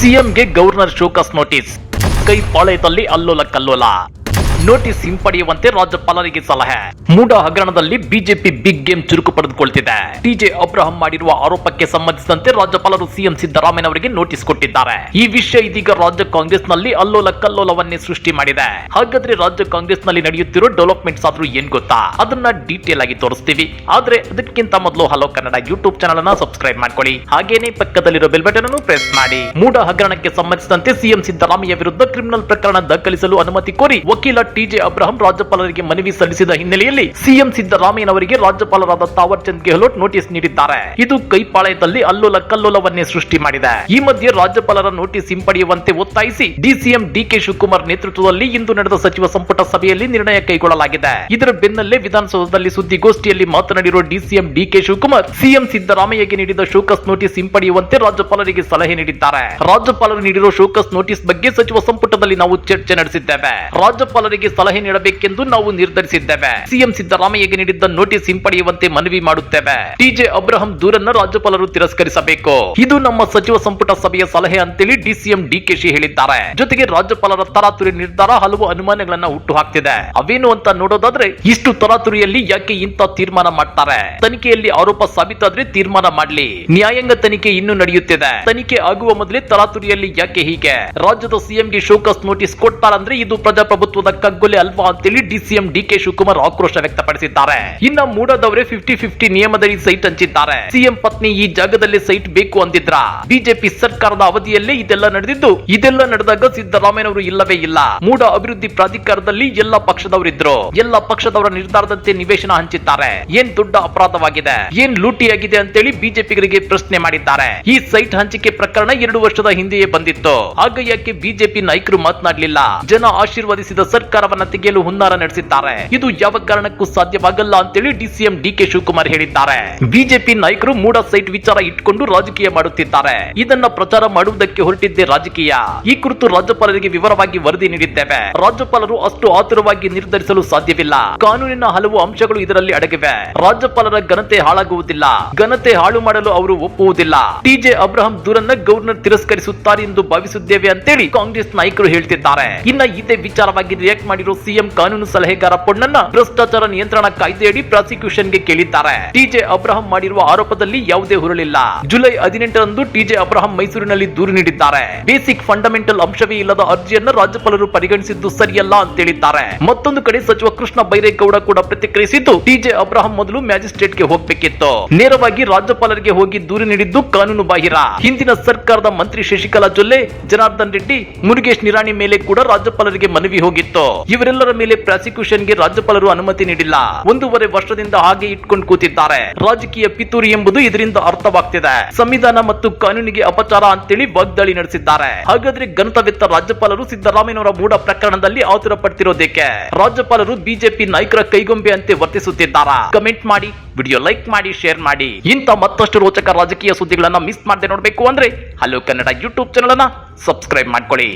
ಸಿಎಂಗೆ governor show cause notice. ಕೈ ಪಾಳೆಯದಲ್ಲಿ ಅಲ್ಲೋಲ ಕಲ್ಲೋಲ notice ಹಿಂಪಡೆಯುವಂತೆ ರಾಜ್ಯಪಾಲರಿಗೆ ಸಲಹೆ. ಮೂಡ ಹಗರಣದಲ್ಲಿ ಬಿಜೆಪಿ ಬಿಗ್ ಗೇಮ್ ಚುರುಕು ಪಡೆದುಕೊಳ್ತಿದೆ. ಟಿಜೆ ಅಬ್ರಹಂ ಮಾಡಿರುವ ಆರೋಪಕ್ಕೆ ಸಂಬಂಧಿಸಿದಂತೆ ರಾಜ್ಯಪಾಲರು ಸಿಎಂ ಸಿದ್ದರಾಮಯ್ಯ ಅವರಿಗೆ ನೋಟಿಸ್ ಕೊಟ್ಟಿದ್ದಾರೆ. ಈ ವಿಷಯ ಇದೀಗ ರಾಜ್ಯ ಕಾಂಗ್ರೆಸ್ನಲ್ಲಿ ಅಲ್ಲೋಲ ಕಲ್ಲೋಲವನ್ನೇ ಸೃಷ್ಟಿ ಮಾಡಿದೆ. ಹಾಗಾದ್ರೆ ರಾಜ್ಯ ಕಾಂಗ್ರೆಸ್ನಲ್ಲಿ ನಡೆಯುತ್ತಿರೋ ಡೆವಲಪ್ಮೆಂಟ್ಸ್ ಆದ್ರೂ ಏನ್ ಗೊತ್ತಾ? ಅದನ್ನ ಡೀಟೇಲ್ ಆಗಿ ತೋರಿಸ್ತೀವಿ. ಆದ್ರೆ ಅದಕ್ಕಿಂತ ಮೊದಲು ಹಲೋ ಕನ್ನಡ ಯೂಟ್ಯೂಬ್ ಚಾನಲ್ ಅನ್ನ ಸಬ್ಸ್ಕ್ರೈಬ್ ಮಾಡ್ಕೊಳ್ಳಿ. ಹಾಗೇನೆ ಪಕ್ಕದಲ್ಲಿರೋ ಬೆಲ್ ಬಟನ್ ಅನ್ನು ಪ್ರೆಸ್ ಮಾಡಿ. ಮೂಡ ಹಗರಣಕ್ಕೆ ಸಂಬಂಧಿಸಿದಂತೆ ಸಿಎಂ ಸಿದ್ದರಾಮಯ್ಯ ವಿರುದ್ಧ ಕ್ರಿಮಿನಲ್ ಪ್ರಕರಣ ದಾಖಲಿಸಲು ಅನುಮತಿ ಕೋರಿ ವಕೀಲ ಟಿಜೆ ಅಬ್ರಹಂ ರಾಜ್ಯಪಾಲರಿಗೆ ಮನವಿ ಸಲ್ಲಿಸಿದ ಹಿನ್ನೆಲೆಯಲ್ಲಿ ಸಿಎಂ ಸಿದ್ದರಾಮಯ್ಯನವರಿಗೆ ರಾಜ್ಯಪಾಲರಾದ ತಾವರ್ ಚಂದ್ ಗೆಹ್ಲೋಟ್ ನೋಟಿಸ್ ನೀಡಿದ್ದಾರೆ. ಇದು ಕೈಪಾಳಯದಲ್ಲಿ ಅಲ್ಲೋಲ ಕಲ್ಲೋಲವನ್ನೇ ಸೃಷ್ಟಿ ಮಾಡಿದೆ. ಈ ಮಧ್ಯೆ ರಾಜ್ಯಪಾಲರ ನೋಟಿಸ್ ಹಿಂಪಡೆಯುವಂತೆ ಒತ್ತಾಯಿಸಿ ಡಿಸಿಎಂ ಡಿಕೆ ಶಿವಕುಮಾರ್ ನೇತೃತ್ವದಲ್ಲಿ ಇಂದು ನಡೆದ ಸಚಿವ ಸಂಪುಟ ಸಭೆಯಲ್ಲಿ ನಿರ್ಣಯ ಕೈಗೊಳ್ಳಲಾಗಿದೆ. ಇದರ ಬೆನ್ನಲ್ಲೇ ವಿಧಾನಸೌಧದಲ್ಲಿ ಸುದ್ದಿಗೋಷ್ಠಿಯಲ್ಲಿ ಮಾತನಾಡಿರುವ ಡಿಸಿಎಂ ಡಿಕೆ ಶಿವಕುಮಾರ್, ಸಿಎಂ ಸಿದ್ದರಾಮಯ್ಯಗೆ ನೀಡಿದ ಶೋಕಸ್ ನೋಟಿಸ್ ಹಿಂಪಡೆಯುವಂತೆ ರಾಜ್ಯಪಾಲರಿಗೆ ಸಲಹೆ ನೀಡಿದ್ದಾರೆ. ರಾಜ್ಯಪಾಲರು ನೀಡಿರುವ ಶೋಕಸ್ ನೋಟಿಸ್ ಬಗ್ಗೆ ಸಚಿವ ಸಂಪುಟದಲ್ಲಿ ನಾವು ಚರ್ಚೆ ನಡೆಸಿದ್ದೇವೆ. ರಾಜ್ಯಪಾಲರಿಗೆ ಸಲಹೆ ನೀಡಬೇಕೆಂದು ನಾವು ನಿರ್ಧರಿಸಿದ್ದೇವೆ. ಸಿಎಂ ಸಿದ್ದರಾಮಯ್ಯಗೆ ನೀಡಿದ್ದ ನೋಟಿಸ್ ಹಿಂಪಡೆಯುವಂತೆ ಮನವಿ ಮಾಡುತ್ತೇವೆ. ಟಿಜೆ ಅಬ್ರಹಂ ದೂರನ್ನ ರಾಜ್ಯಪಾಲರು ತಿರಸ್ಕರಿಸಬೇಕು. ಇದು ನಮ್ಮ ಸಚಿವ ಸಂಪುಟ ಸಭೆಯ ಸಲಹೆ ಅಂತೇಳಿ ಡಿಸಿಎಂ ಡಿಕೆಶಿ ಹೇಳಿದ್ದಾರೆ. ಜೊತೆಗೆ ರಾಜ್ಯಪಾಲರ ತರಾತುರಿ ನಿರ್ಧಾರ ಹಲವು ಅನುಮಾನಗಳನ್ನ ಹುಟ್ಟು ಹಾಕ್ತಿದೆ ಅವೇನು ಅಂತ ನೋಡೋದಾದ್ರೆ ಇಷ್ಟು ತರಾತುರಿಯಲ್ಲಿ ಯಾಕೆ ಇಂತ ತೀರ್ಮಾನ ಮಾಡ್ತಾರೆ? ತನಿಖೆಯಲ್ಲಿ ಆರೋಪ ಸಾಬೀತಾದ್ರೆ ತೀರ್ಮಾನ ಮಾಡ್ಲಿ. ನ್ಯಾಯಾಂಗ ತನಿಖೆ ಇನ್ನು ನಡೆಯುತ್ತಿದೆ. ತನಿಖೆ ಆಗುವ ಮೊದಲೇ ತರಾತುರಿಯಲ್ಲಿ ಯಾಕೆ ಹೀಗೆ? ರಾಜ್ಯದ ಸಿಎಂಗೆ ಶೋಕಸ್ ನೋಟಿಸ್ ಕೊಟ್ಟಾರಂದ್ರೆ ಇದು ಪ್ರಜಾಪ್ರಭುತ್ವದ ಕಗ್ಗೊಲೆ ಅಲ್ವಾ ಅಂತೇಳಿ ಡಿಸಿಎಂ ಡಿಕೆ ಶಿವಕುಮಾರ್ ಆಕ್ರೋಶ ವ್ಯಕ್ತಪಡಿಸಿದ್ದಾರೆ. ಇನ್ನ ಮೂಡದವರೇ ಫಿಫ್ಟಿ ಫಿಫ್ಟಿ ನಿಯಮದಲ್ಲಿ ಸೈಟ್ ಹಂಚಿದ್ದಾರೆ. ಸಿಎಂ ಪತ್ನಿ ಈ ಜಾಗದಲ್ಲಿ ಸೈಟ್ ಬೇಕು ಅಂದಿದ್ರ. ಬಿಜೆಪಿ ಸರ್ಕಾರದ ಅವಧಿಯಲ್ಲೇ ಇದೆಲ್ಲ ನಡೆದಿದ್ದು, ಇದೆಲ್ಲ ನಡೆದಾಗ ಸಿದ್ದರಾಮಯ್ಯನವರು ಇಲ್ಲವೇ ಇಲ್ಲ. ಮೂಡ ಅಭಿವೃದ್ಧಿ ಪ್ರಾಧಿಕಾರದಲ್ಲಿ ಎಲ್ಲ ಪಕ್ಷದವರಿದ್ರು. ಎಲ್ಲ ಪಕ್ಷದವರ ನಿರ್ಧಾರದಂತೆ ನಿವೇಶನ ಹಂಚಿದ್ದಾರೆ. ಏನ್ ದೊಡ್ಡ ಅಪರಾಧವಾಗಿದೆ? ಏನ್ ಲೂಟಿಯಾಗಿದೆ ಅಂತೇಳಿ ಬಿಜೆಪಿಗರಿಗೆ ಪ್ರಶ್ನೆ ಮಾಡಿದ್ದಾರೆ. ಈ ಸೈಟ್ ಹಂಚಿಕೆ ಪ್ರಕರಣ ಎರಡು ವರ್ಷದ ಹಿಂದೆಯೇ ಬಂದಿತ್ತು. ಆಗ ಯಾಕೆ ಬಿಜೆಪಿ ನಾಯಕರು ಮಾತನಾಡಲಿಲ್ಲ? ಜನ ಆಶೀರ್ವದಿಸಿದ ಸರ್ಕಾರವನ್ನ ತೆಗೆಯಲು ಹುನ್ನಾರ ನಡೆಸಿದ್ದಾರೆ. ಇದು ಯಾವ ಕಾರಣಕ್ಕೂ ಸಾಧ್ಯವಾಗಲ್ಲ ಅಂತೇಳಿ ಡಿಸಿಎಂ ಡಿಕೆ ಶಿವಕುಮಾರ್ ಹೇಳಿದ್ದಾರೆ. ಬಿಜೆಪಿ ನಾಯಕರು ಮೂಡ ಸೈಟ್ ವಿಚಾರ ಇಟ್ಕೊಂಡು ರಾಜಕೀಯ ಮಾಡುತ್ತಿದ್ದಾರೆ. ಇದನ್ನ ಪ್ರಚಾರ ಮಾಡುವುದಕ್ಕೆ ಹೊರಟಿದ್ದೆ ರಾಜಕೀಯ. ಈ ಕುರಿತು ರಾಜ್ಯಪಾಲರಿಗೆ ವಿವರವಾಗಿ ವರದಿ ನೀಡಿದ್ದೇವೆ. ರಾಜ್ಯಪಾಲರು ಅಷ್ಟು ಆತುರವಾಗಿ ನಿರ್ಧರಿಸಲು ಸಾಧ್ಯವಿಲ್ಲ. ಕಾನೂನಿನ ಹಲವು ಅಂಶಗಳು ಇದರಲ್ಲಿ ಅಡಗಿವೆ. ರಾಜ್ಯಪಾಲರ ಘನತೆ ಹಾಳಾಗುವುದಿಲ್ಲ. ಘನತೆ ಹಾಳು ಮಾಡಲು ಅವರು ಒಪ್ಪುವುದಿಲ್ಲ. ಟಿಜೆ ಅಬ್ರಹಂ ದೂರನ್ನ ಗವರ್ನರ್ ತಿರಸ್ಕರಿಸುತ್ತಾರೆ ಎಂದು ಭಾವಿಸಿದ್ದೇವೆ ಅಂತೇಳಿ ಕಾಂಗ್ರೆಸ್ ನಾಯಕರು ಹೇಳ್ತಿದ್ದಾರೆ. ಇನ್ನ ಇದೇ ವಿಚಾರವಾಗಿ ರಿಯಾಕ್ಟ್ ಮಾಡಿರೋ ಸಿಎಂ ಕಾನೂನು ಸಲಹೆಗಾರ ಪೊಣ್ಣನ್ನ ಭ್ರಷ್ಟಾಚಾರ ನಿಯಂತ್ರಣ ಕಾಯ್ದೆಯಡಿ ಪ್ರಾಸಿಕ್ಯೂಷನ್ಗೆ ಕೇಳಿದ್ದಾರೆ. ಟಿಜೆ ಅಬ್ರಹಂ ಮಾಡಿರುವ ಆರೋಪದಲ್ಲಿ ಯಾವುದೇ ಹುರುಳಿಲ್ಲ. ಜುಲೈ ಹದಿನೆಂಟರಂದು ಟಿಜೆ ಅಬ್ರಹಂ ಮೈಸೂರಿನಲ್ಲಿ ದೂರು ನೀಡಿದ್ದಾರೆ. ಬೇಸಿಕ್ ಫಂಡಮೆಂಟಲ್ ಅಂಶವೇ ಇಲ್ಲದ ಅರ್ಜಿಯನ್ನ ರಾಜ್ಯಪಾಲರು ಪರಿಗಣಿಸಿದ್ದು ಸರಿಯಲ್ಲ ಅಂತ ಹೇಳಿದ್ದಾರೆ. ಮತ್ತೊಂದು ಕಡೆ ಸಚಿವ ಕೃಷ್ಣ ಬೈರೇಗೌಡ ಕೂಡ ಪ್ರತಿಕ್ರಿಯಿಸಿದ್ದು, ಟಿಜೆ ಅಬ್ರಹಂ ಮೊದಲು ಮ್ಯಾಜಿಸ್ಟ್ರೇಟ್ಗೆ ಹೋಗಬೇಕಿತ್ತು. ನೇರವಾಗಿ ರಾಜ್ಯಪಾಲರಿಗೆ ಹೋಗಿ ದೂರು ನೀಡಿದ್ದು ಕಾನೂನು ಬಾಹಿರ. ಹಿಂದಿನ ಸರ್ಕಾರದ ಮಂತ್ರಿ ಶಶಿಕಲಾ ಜೊಲ್ಲೆ, ಜನಾರ್ದನ್ ರೆಡ್ಡಿ, ಮುರುಗೇಶ್ ನಿರಾಣಿ ಮೇಲೆ ಕೂಡ ರಾಜ್ಯಪಾಲರಿಗೆ ಮನವಿ ಹೋಗಿತ್ತು. ಇವರೆಲ್ಲರ ಮೇಲೆ ಪ್ರಾಸಿಕ್ಯೂಷನ್ಗೆ ರಾಜ್ಯಪಾಲರು ಅನುಮತಿ ನೀಡಿಲ್ಲ. ಒಂದೂವರೆ ವರ್ಷದಿಂದ ಹಾಗೆ ಇಟ್ಕೊಂಡು ಕೂತಿದ್ದಾರೆ. ರಾಜಕೀಯ ಪಿತೂರಿ ಎಂಬುದು ಇದರಿಂದ ಅರ್ಥವಾಗ್ತಿದೆ. ಸಂವಿಧಾನ ಮತ್ತು ಕಾನೂನಿಗೆ ಅಪಚಾರ ಅಂತೇಳಿ ವಾಗ್ದಾಳಿ ನಡೆಸಿದ್ದಾರೆ. ಹಾಗಾದ್ರೆ ಗಣತವೆತ್ತ ರಾಜ್ಯಪಾಲರು ಸಿದ್ದರಾಮಯ್ಯನವರ ಮೂಡ ಪ್ರಕರಣದಲ್ಲಿ ಆತುರ ಪಡ್ತಿರೋದಕ್ಕೆ ರಾಜ್ಯಪಾಲರು ಬಿಜೆಪಿ ನಾಯಕರ ಕೈಗೊಂಬೆ ಅಂತೆ ವರ್ತಿಸುತ್ತಿದ್ದಾರಾ? ಕಮೆಂಟ್ ಮಾಡಿ, ವಿಡಿಯೋ ಲೈಕ್ ಮಾಡಿ, ಶೇರ್ ಮಾಡಿ. ಇಂಥ ಮತ್ತಷ್ಟು ರೋಚಕ ರಾಜಕೀಯ ಸುದ್ದಿಗಳನ್ನ ಮಿಸ್ ಮಾಡದೆ ನೋಡಬೇಕು ಅಂದ್ರೆ ಹಲೋ ಕನ್ನಡ ಯೂಟ್ಯೂಬ್ ಚಾನಲ್ ಅನ್ನ ಸಬ್ಸ್ಕ್ರೈಬ್ ಮಾಡ್ಕೊಳ್ಳಿ.